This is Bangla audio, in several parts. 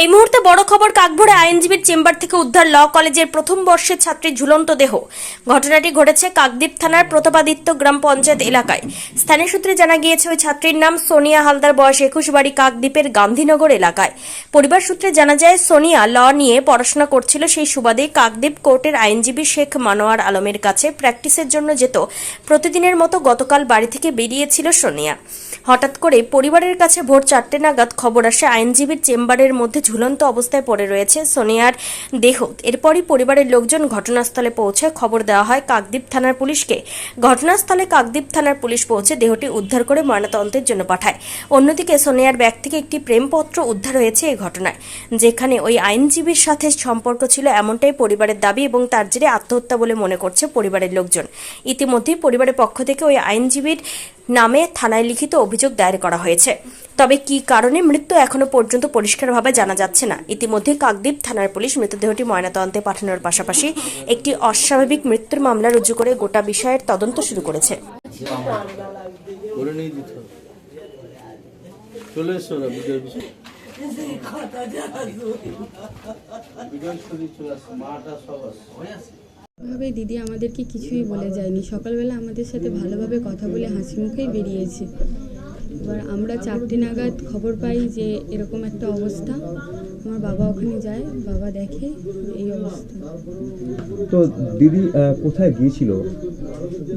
এই মুহূর্তে বড় খবর কাকভোরে আইনজীবীর চেম্বার থেকে উদ্ধার ল কলেজের প্রথম বর্ষের ছাত্রীর ঝুলন্ত দেহ। ঘটনাটি ঘটেছে কাকদ্বীপ থানার প্রতাপাদিত্য গ্রাম পঞ্চায়েত এলাকায়। স্থানীয় সূত্রে জানা গিয়েছে, ওই ছাত্রীর নাম সোনিয়া হালদার, বয়স একুশ বাড়ি কাকদ্বীপের গান্ধীনগর এলাকায়। পরিবার সূত্রে জানা যায়, সোনিয়া ল নিয়ে পড়াশোনা করছিল সেই সুবাদে কাকদ্বীপ কোর্টের আইনজীবী শেখ মানোয়ার আলমের কাছে প্র্যাকটিসের জন্য যেত। প্রতিদিনের মতো গতকাল বাড়ি থেকে বেরিয়েছিল সোনিয়া। হঠাৎ করে পরিবারের কাছে ভোর চারটে নাগাদ খবর আসে। আইনজীবীর চেম্বারের মধ্যে ঝুলন্ত অবস্থায় পড়ে রয়েছে সোনিয়ার দেহ। এরপরই পরিবারের লোকজন ঘটনাস্থলে পৌঁছে খবর দেওয়া হয় কাকদ্বীপ থানার পুলিশকে। ঘটনাস্থলে কাকদ্বীপ থানার পুলিশ পৌঁছে দেহটি উদ্ধার করে ময়নাতদন্তের জন্য পাঠায়। অন্যদিকে সোনিয়ার ব্যাগ থেকে একটি প্রেমপত্র উদ্ধার হয়েছে এই ঘটনায়। যেখানে ওই আইনজীবীর সাথে সম্পর্ক ছিল এমনটাই পরিবারের দাবি এবং তার জেরে আত্মহত্যা বলে মনে করছে পরিবারের লোকজন। ইতিমধ্যেই পরিবারের পক্ষ থেকে ওই আইনজীবীর নামে থানায় লিখিত অভিযোগ দায়ের করা হয়েছে। তবে কী কারণে মৃত্যু এখনও পর্যন্ত পরিষ্কারভাবে জানা যাচ্ছে না। ইতিমধ্যে কাকদ্বীপ থানার পুলিশ মৃতদেহটি ময়নাতদন্তে পাঠানোর পাশাপাশি একটি অস্বাভাবিক মৃত্যুর মামলা রুজু করে গোটা বিষয়ের তদন্ত শুরু করেছে। চলে এসো বিজয় বিষয় বিজয় শরীর চলে আসছে মাটা সব আসছে। ভাবে দিদি আমাদেরকে কিছুই বলে যায়নি। সকালবেলা আমাদের সাথে ভালোভাবে কথা বলে হাসি মুখেই বেরিয়েছে। এবার আমরা চারটে নাগাদ খবর পাই যে এরকম একটা অবস্থা। আমার বাবা ওখানে যায় বাবা দেখে এই অবস্থা। তো দিদি কোথায় গিয়েছিল?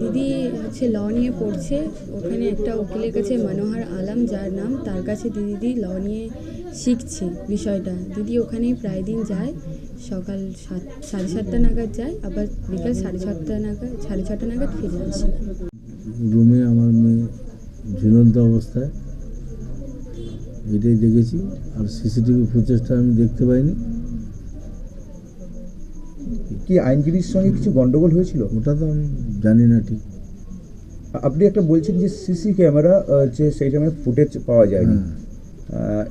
দিদি হচ্ছে ল নিয়ে পড়ছে। ওখানে একটা উকিলের কাছে মনোহর আলম যার নাম তার কাছে দিদি ল নিয়ে শিখছে বিষয়টা। দিদি ওখানেই প্রায় দিন যায়। সকাল সাত সাড়ে সাতটা নাগাদ যাই আবার বিকাল সাড়ে সাতটা নাগাদ সাড়ে ছটা নাগাদ ফিরে আসে। রুমে আমার মেয়ে ঝুলন্ত অবস্থায় এটাই দেখেছি। আর সিসিটিভি ফুটেজটা আমি দেখতে পাইনি। কি আইনজীবীর সঙ্গে কিছু গন্ডগোল হয়েছিল? ওটা তো আমি জানি না ঠিক। আপনি একটা বলছেন যে সিসি ক্যামেরা যে সেই সময় ফুটেজ পাওয়া যায়নি। হ্যাঁ।